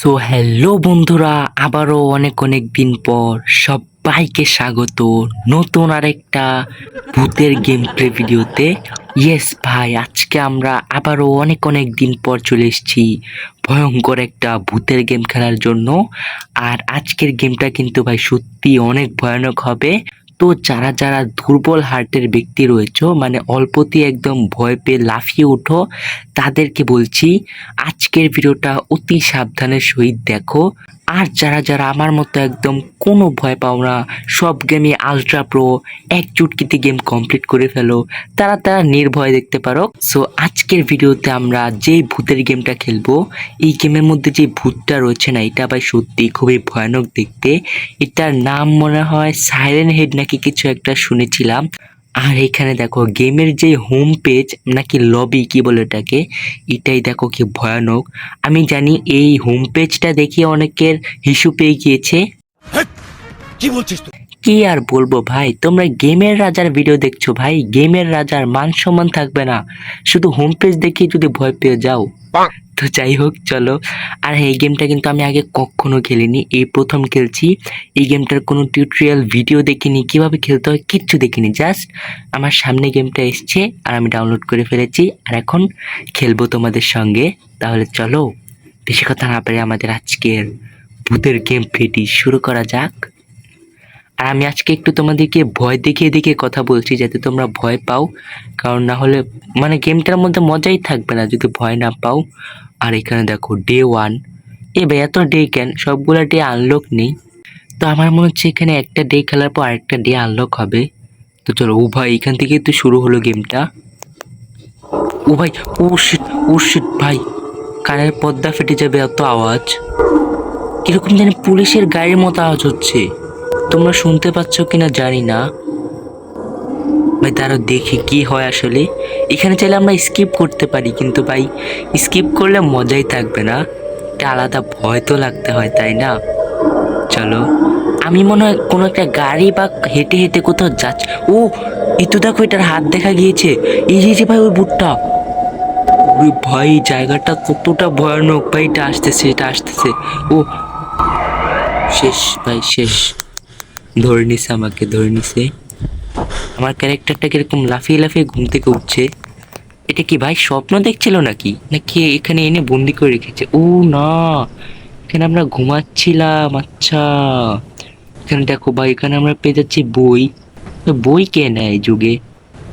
So hello বন্ধুরা, আবারও অনেক অনেক দিন পর সবাইকে স্বাগত নতুন আরেকটা ভূতের গেম প্লে ভিডিওতে। ইয়েস ভাই, আজকে আমরা আবারও অনেক অনেক দিন পর চলে এসেছি ভয়ঙ্কর একটা ভূতের গেম খেলার জন্য। আর আজকের গেমটা কিন্তু ভাই সত্যি অনেক ভয়ানক হবে। তো যারা যারা দুর্বল হার্টের ব্যক্তি রয়েছে মানে অল্পতেই একদম ভয় পেয়ে লাফিয়ে ওঠো তাদেরকে বলছি, আজকের ভিডিওটা অতি সাবধানের সহিত দেখো। আর যারা যারা আমার মতো একদম কোনো ভয় পাও না, সব গেমে আলট্রা প্রো এক চুটকিতে গেম কমপ্লিট করে ফেলো, তারা তারা নির্ভয় দেখতে পারো। সো আজকের ভিডিওতে আমরা যেই ভূতের গেমটা খেলব, এই গেমের মধ্যে যে ভূতটা রয়েছে না, এটা ভাই সত্যি খুবই ভয়ানক দেখতে। এটার নাম মনে হয় সাইরেন হেড নাকি কিছু একটা শুনেছিলাম। আর এখানে দেখো গেমের যে হোম পেজ নাকি লবি কি বলে এটাকে এটাই দেখো কি ভয়ানক। আমি জানি এই হোম পেজটা দেখে অনেকের হিসু পেয়ে গিয়েছে। কি বলছিস তুই? কি আর বলব ভাই তোমরা গেমের রাজার ভিডিও দেখছ ভাই গেমের রাজার মান সম্মান থাকবে না। শুধু হোম পেজ দেখে যদি ভয় পেয়ে যাও। তো যাই হোক, চলো। আর এই গেমটা কিন্তু আমি আগে কখনো খেলিনি। এই প্রথম খেলছি। এই গেমটার কোনো টিউটোরিয়াল ভিডিও দেখিনি। কীভাবে খেলতে হয় কিচ্ছু দেখিনি। জাস্ট আমার সামনে গেমটা এসছে আর আমি ডাউনলোড করে ফেলেছি। আর এখন খেলব তোমাদের সঙ্গে। তাহলে চলো, বেশি কথা না পারে আমাদের আজকের ভূতের গেম প্লেটি শুরু করা যাক। আর আমি আজকে একটু তোমাদেরকে ভয় দেখিয়ে দেখিয়ে কথা বলছি, যাতে তোমরা ভয় পাও। কারণ না হলে মানে গেমটার মধ্যে মজাই থাকবে না, যদি ভয় না পাও। আর এখানে দেখো ডে ওয়ান এ ভাই, এত ডে কেন? সবগুলো ডে আনলক নেই। তো আমার মনে হচ্ছে এখানে একটা ডে খেলার পর আরেকটা ডে আনলক হবে। তো চলো ও ভাই, এখান থেকেই তো শুরু হলো গেমটা ও ভাই, ও শিট ও শিট ভাই। কানের পর্দা ফেটে যাবে এত আওয়াজ। কীরকম জানি পুলিশের গাড়ির মতো আওয়াজ হচ্ছে। তোমরা শুনতে পাচ্ছ কিনা জানি না। ভাই, তারও দেখি কি হয় আসলে। এখানে চাইলে আমরা স্কিপ করতে পারি, কিন্তু ভাই স্কিপ করলে মজাই থাকবে না। একটা আলাদা ভয় তো লাগতে হয়, তাই না? চলো, আমি মনে হয় কোনো একটা গাড়ি বা হেঁটে হেঁটে কোথাও যাচ্ছে। ও, এই তো দেখো, এটার হাত দেখা গিয়েছে। এই যে ভাই, ওই বুটটা। ওরে ভাই জায়গাটা কতটা ভয়ানক। ভাই, এটা আসতেছে এটা আসতেছে। ও, শেষ, ভাই, শেষ। ধরে নিছে আমাকে, ধরে নিছে। আমার ক্যারেক্টারটা কীরকম লাফিয়ে লাফিয়ে ঘুম থেকে উঠছে? এটা কি ভাই স্বপ্ন দেখছিল নাকি? নাকি এখানে এনে বন্দি করে রেখেছে? ও না। এখানে আমরা ঘুমাচ্ছিলাম আচ্ছা। এখানে দেখো ভাই এখানে আমরা পেয়ে যাচ্ছি বই। তো বই কে নেয় যুগে?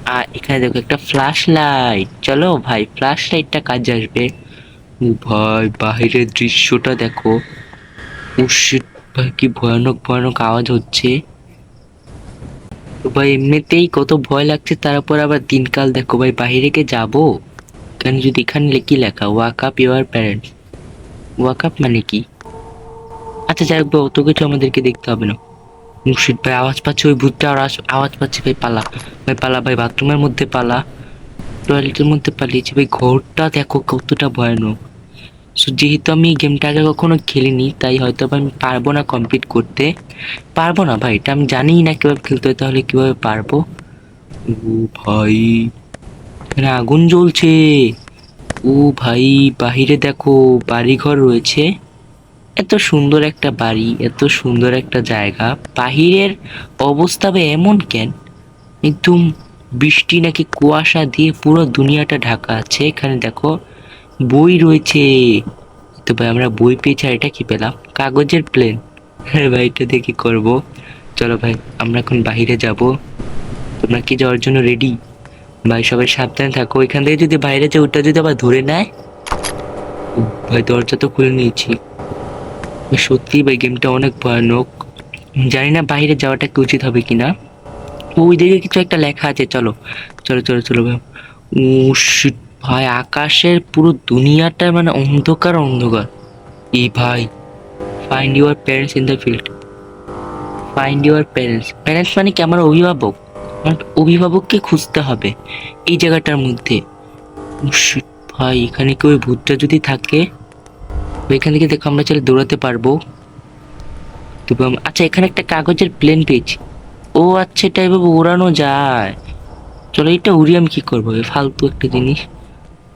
আর এখানে দেখো একটা ফ্ল্যাশ লাইট চলো ভাই ফ্ল্যাশ লাইটটা কাজে আসবে। ও ভাই বাহিরের দৃশ্যটা দেখো। ও shit, ভাই কি ভয়ানক ভয়ানক আওয়াজ হচ্ছে। ভাই, এমনিতেই কত ভয় লাগছে, তারপর আবার দিনকাল দেখো ভাই, বাইরে কে যাব? কেন যদি এখানে কি লেখা? Walk up your parents walk up মানে কি? আচ্ছা যাই হোক অত কিছু আমাদেরকে দেখতে হবে না। মুর্শিদ ভাই, আওয়াজ পাচ্ছে ওই ভূতটা, আর আওয়াজ পাচ্ছে ভাই, পালা। ভাই পালা ভাই বাথরুমের মধ্যে পালা। টয়লেটের মধ্যে পালিয়েছি। ভাই, ঘরটা দেখো কতটা ভয়ানক। সো যেহেতু আমি গেমটা আগে কখনো খেলিনি, তাই হয়তো আমি পারব না কমপ্লিট করতে। পারব না ভাই, এটা আমি জানিই না কীভাবে খেলতে হয়, তাহলে কীভাবে পারব? ও ভাই, এখানে আগুন জ্বলছে। ও ভাই, বাহিরে দেখো, বাড়িঘর রয়েছে। এত সুন্দর একটা বাড়ি, এত সুন্দর একটা জায়গা। বাহিরের অবস্থা বা এমন কেন? একদম বৃষ্টি নাকি কুয়াশা দিয়ে পুরো দুনিয়াটা ঢাকা আছে। এখানে দেখো বই রয়েছে। তো ভাই, আমরা বই পেয়েছি, আর এটা কি পেলাম? কাগজের প্লেন হ্যাঁ ভাই, এটা দিয়ে কি করব? চলো ভাই, আমরা এখন বাইরে যাব। তোমরা কি যাওয়ার জন্য রেডি ভাই, সবাই সাবধানে থাকো। এখান থেকে যদি বাইরে যাও, ওটা যদি আবার ধরে নেয়? ভাই, দরজা তো খুলে নিয়েছি। সত্যি ভাই গেমটা অনেক ভয়ানক। জানি না বাইরে যাওয়াটা কি উচিত হবে কিনা। ওই দিকে কিছু একটা লেখা আছে, চলো। চলো চলো চলো ভাই। ও ভাই, আকাশের পুরো দুনিয়াটা মানে অন্ধকার অন্ধকার। এই ভাই find your parents in the field find your parents parents মানে কি? আমার অভিভাবক। অভিভাবককে খুঁজতে হবে এই জায়গাটার মধ্যে। Oh ভাই, এখানে কি ওই ভূতটা যদি থাকে এখান থেকে দেখো আমরা চলে দৌড়াতে পারব। আচ্ছা এখানে একটা কাগজের প্লেন পেয়েছি। ও আচ্ছা এটা এভাবে উড়ানো যায়। চলো এটা উড়িয়ে আমি কি করব? ফালতু একটা জিনিস।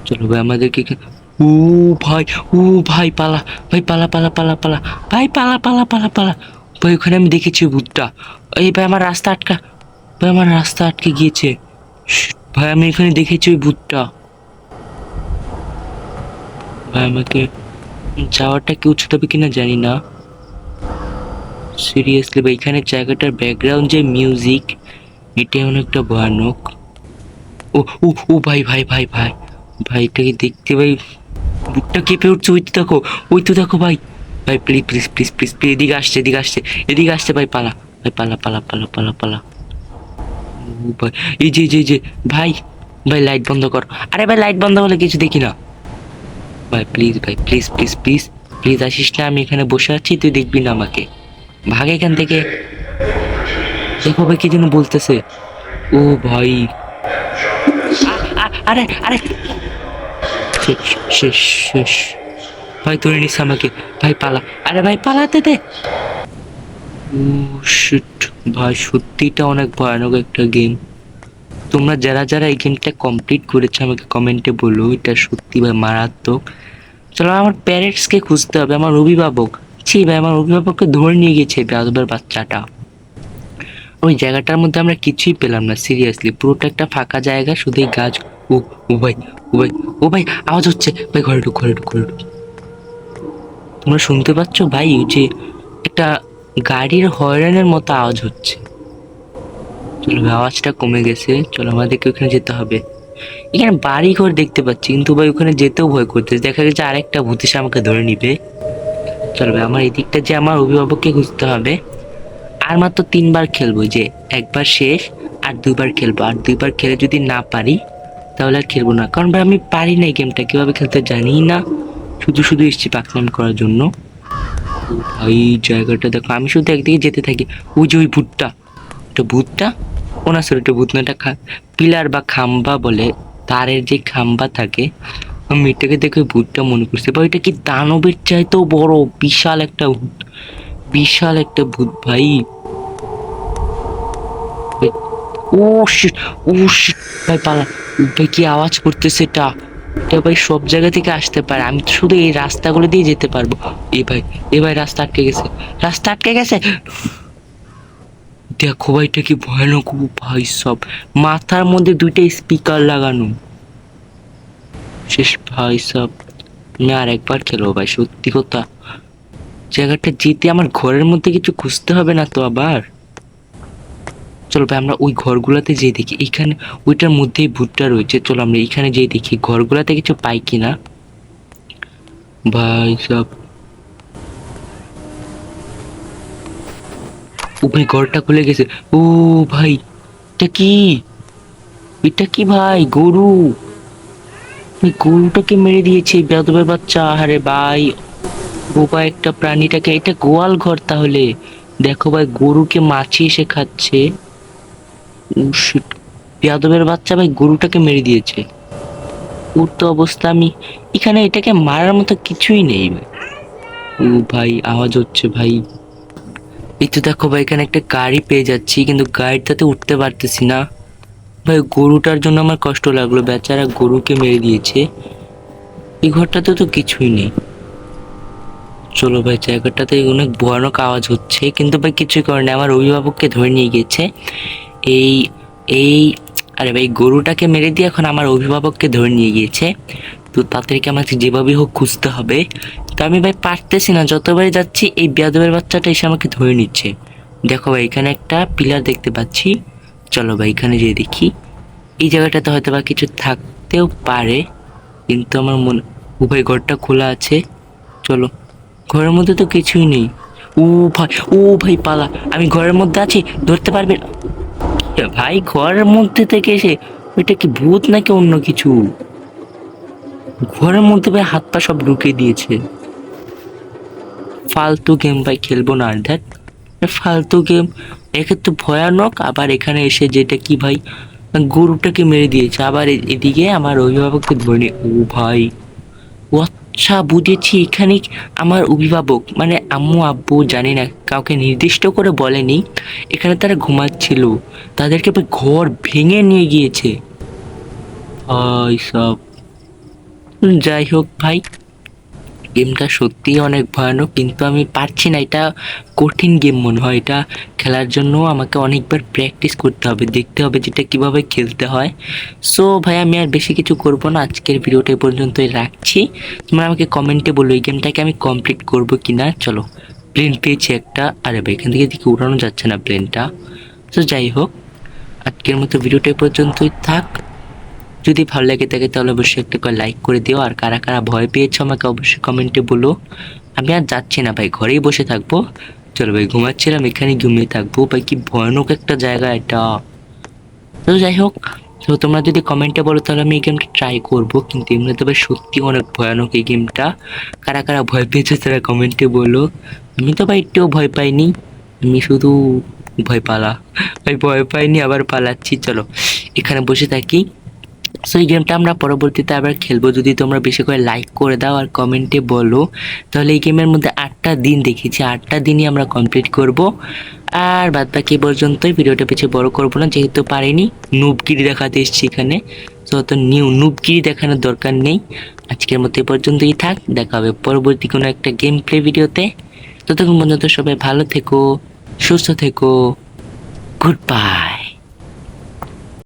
চলো ভাই, আমাদেরকে এখানে- ও ভাই ও ভাই, পালা ভাই, পালা পালা পালা পালা। ভাই, পালা পালা পালা পালা। ভাই, ওখানে আমি দেখেছি ভূতটা। এই ভাই, আমার রাস্তা আটকা ভাই, আমার রাস্তা আটকে গিয়েছে। ভাই, আমি এখানে দেখেছি ওই ভূতটা। ভাই, আমাকে যাওয়াটা কি উচিত হবে কিনা জানি না। সিরিয়াসলি ভাই, এখানে জায়গাটার ব্যাকগ্রাউন্ড যে মিউজিক এটা অনেকটা ভয়ানক। ও ও ও, ভাই ভাই ভাই ভাই। ভাই এটাকে দেখতে ভাই? বুকটা কেঁপে উঠছে, ওই তো দেখো, ওই তো দেখো ভাই। ভাই please please please please please এদিকে আসছে এদিকে আসছে এদিকে আসছে, ভাই, পালা। ভাই, পালা পালা পালা পালা পালা। ভাই, এই যে যে যে, ভাই ভাই লাইট বন্ধ কর। আরে ভাই লাইট বন্ধ হলে কিছু দেখি না। ভাই প্লিজ ভাই প্লিজ প্লিজ প্লিজ প্লিজ আসিস না, আমি এখানে বসে আছি, তুই দেখবি না আমাকে। ভাগ এখান থেকে। দেখো ভাই, কি যেন বলতেছে। ও ভাই। আরে আরে শেষ শেষ শেষ। ভাই ধরে নিস আমাকে। ভাই, পালা। আরে ভাই, পালাতে দে। শিট ভাই, সত্যিটা অনেক ভয়ানক একটা গেম তোমরা যারা যারা এই গেমটা কমপ্লিট করেছ, আমাকে কমেন্টে বলো। এটা সত্যি ভাই মারাত্মক। চলো, আমার প্যারেন্টসকে খুঁজতে হবে, আমার অভিভাবক। ছি, ভাই, আমার অভিভাবককে ধরে নিয়ে গেছে বেয়াদবের বাচ্চাটা। ওই জায়গাটার মধ্যে আমরা কিছুই পেলাম না সিরিয়াসলি পুরোটা একটা ফাঁকা জায়গা শুধুই গাছ। ও ও ভাই ও ভাই ও ভাই, আওয়াজ হচ্ছে। ভাই, ঘরে ঢুক ঘরে ঢুক ঘরে ঢুক। তোমরা শুনতে পাচ্ছ ভাই যে একটা গাড়ির হয়রানের মতো আওয়াজ হচ্ছে। চলো আওয়াজটা কমে গেছে। চলো, আমাদেরকে ওখানে যেতে হবে। এখানে বাড়ি ঘর দেখতে পাচ্ছি, কিন্তু ভাই, ওখানে যেতেও ভয় করতেছে। দেখা গেছে আরেকটা ভূত এসে আমাকে ধরে নিবে। চলো ভাই, আমার দিকটা যে আমার অভিভাবককে খুঁজতে হবে। আর মাত্র তিনবার খেলব যে একবার শেষ আর দুইবার খেলব। আর দুইবার খেলে যদি না পারি, তাহলে আর খেলব না। কারণ ভাই, আমি পারি না এই গেমটা কীভাবে খেলতে জানি না। শুধু শুধু এসছি পাকনাম করার জন্য। ভাই জায়গাটা দেখো, আমি শুধু একদিকে যেতে থাকি। ওই যে ওই ভূতটা। এটা ভূতটা? ও না সরি এটা ভূত না পিলার বা খাম্বা বলে। তারের যে খাম্বা থাকে আমি এটাকে দেখে ভূতটা মনে করছি বা এটা কি দানবের চাইতেও বড়? বিশাল একটা ভূত। বিশাল একটা ভূত, ভাই। ও ভাই পালা, ভাই কি আওয়াজ করতেছে এটা? এটা ভাই সব জায়গা থেকে আসতে পারে, আমি তো শুধু এই রাস্তাগুলো দিয়ে যেতে পারব। এ ভাই এ ভাই রাস্তা আটকে গেছে, রাস্তা আটকে গেছে। দেখো ভাই, এটা কি ভয়ানক ভাই সব। মাথার মধ্যে দুইটা স্পিকার লাগানো। শেষ ভাই সব। না আর একবার খেলো ভাই, সত্যি কথা। জায়গাটা যেতে আমার ঘরের মধ্যে কিছু খুঁজতে হবে না তো আবার? চলো ভাই, আমরা ওই ঘরগুলোতে যেয়ে দেখি। এখানে ওইটার মধ্যেই ভূতটা রয়েছে। চলো আমরা এখানে যেয়ে দেখি, ঘরগুলোতে কিছু পাই কিনা? ভাই, সব ও ভাই, ঘরটা খুলে গেছে। ও ভাই, এটা কি? এটা কি ভাই, গরু? গরুটাকে মেরে দিয়েছে বেদবের বাচ্চা। আরে ভাই, ও বোবা একটা প্রাণীটাকে এটা গোয়াল ঘর তাহলে। দেখো ভাই, গরুকে মাছি এসে খাচ্ছে। বেয়াদবের বাচ্চা ভাই গরুটাকে মেরে দিয়েছে। ওর অবস্থা আমি এখানে এটাকে মারার মতো কিছুই নেই ও ভাই, আওয়াজ হচ্ছে ভাই। এই তো দেখো ভাই, এখানে একটা গাড়ি পেয়ে যাচ্ছি, কিন্তু গাড়িটাতে উঠতে পারতেছি না। ভাই, গরুটার জন্য আমার কষ্ট লাগল, বেচারা গরুকে মেরে দিয়েছে। এই ঘরটাতে তো কিছুই নেই। চলো ভাই, জায়গাটাতে অনেক ভয়ানক আওয়াজ হচ্ছে, কিন্তু ভাই কিছুই করে না আমার অভিভাবককে ধরে নিয়ে গেছে এই এই, আরে ভাই, গরুটাকে মেরে দিয়ে এখন আমার অভিভাবককে ধরে নিয়ে গিয়েছে। তো তাদেরকে আমাকে যেভাবে হোক খুঁজতে হবে। তো আমি ভাই পারতেছি না, যতবারই যাচ্ছি, এই বেয়াদবের বাচ্চাটা এসে আমাকে ধরে নিচ্ছে। দেখো ভাই, এখানে একটা পিলার দেখতে পাচ্ছি। চলো ভাই, এখানে যেয়ে দেখি। এই জায়গাটাতে হয়তো বা কিছু থাকতেও পারে, কিন্তু আমার মনে, উভয় ঘরটা খোলা আছে। চলো, ঘরের মধ্যে তো কিছুই নেই। ও ভাই ও ভাই, পালা। আমি ঘরের মধ্যে আছি, ধরতে পারবে ভাই ঘরের মধ্যে থেকে এসে ওইটা কি ভূত নাকি অন্য কিছু? ঘরের মধ্যে ভাই হাত পা সব ঢুকে দিয়েছে। ফালতু গেম ভাই খেলব না আর দেখ। ফালতু গেম একে তো ভয়ানক, আবার এখানে এসে যেটা কি ভাই, গরুটাকে মেরে দিয়েছে। আবার এদিকে আমার অভিভাবককে ধরে ও ভাই আচ্ছা বুঝেছি, এখানে আমার অভিভাবক মানে আম্মু, আব্বু জানি না, কাউকে নির্দিষ্ট করে বলেনি। এখানে তারা ঘুমাচ্ছিল। তাদেরকে ঘর ভেঙে নিয়ে গিয়েছে। সব যাই হোক ভাই। গেমটা সত্যিই অনেক ভয়ানক, কিন্তু আমি পারছি না। এটা কঠিন গেম মনে হয়। এটা খেলার জন্য আমাকে অনেকবার প্র্যাকটিস করতে হবে, দেখতে হবে যেটা কীভাবে খেলতে হয়। সো ভাই, আমি আর বেশি কিছু করব না। আজকের ভিডিওটা পর্যন্তই রাখছি। তোমরা আমাকে কমেন্টে বলো, এই গেমটাকে আমি কমপ্লিট করব কি না চলো প্লেন পেয়েছি একটা। আরে ভাই, এখান থেকে দিকে উড়ানো যাচ্ছে না প্লেনটা তো যাই হোক, আজকের মতো ভিডিওটা পর্যন্তই থাক। যদি ভালো লাগে থাকে তাহলে অবশ্যই একটা করে লাইক করে দিও। আর কারা কারা ভয় পেয়েছ আমাকে অবশ্যই কমেন্টে বলো। আমি আর যাচ্ছি না ভাই, ঘরেই বসে থাকব। চলো ভাই, ঘুমাচ্ছিলাম এখানে ঘুমিয়ে থাকব। ভাই, কি ভয়ানক একটা জায়গা এটা। তো যাই হোক, তো তোমরা যদি কমেন্টে বলো তাহলে আমি এই গেমটা ট্রাই করব। কিন্তু এমনি তবে সত্যি অনেক ভয়ানক এই গেমটা কারা কারা ভয় পেয়েছে তারা কমেন্টে বলো। আমি তো ভাই একটুও ভয় পাইনি। আমি শুধু ভয় পালা। ভাই, ভয় পাইনি, আবার পালাচ্ছি। চলো, এখানে বসে থাকি। সো এই গেমটা আমরা পরবর্তীতে আবার খেলব। যদি তোমরা বেশি করে লাইক করে দাও আর কমেন্টে বলো, তাহলে এই গেমের মধ্যে আটটা দিন দেখেছি। আটটা দিনই আমরা কমপ্লিট করব। আর বাদ বাকি পর্যন্তই ভিডিওটা পিছিয়ে বড় করব না, যেহেতু পারিনি নুবগিরি দেখাতে এসেছি এখানে। তো অত নিউ নুবগিরি দেখানোর দরকার নেই। আজকের মতো এ পর্যন্তই থাক। দেখা হবে পরবর্তী কোনো একটা গেম প্লে ভিডিওতে। ততক্ষণ পর্যন্ত সবাই ভালো থেকো, সুস্থ থেকো। Good bye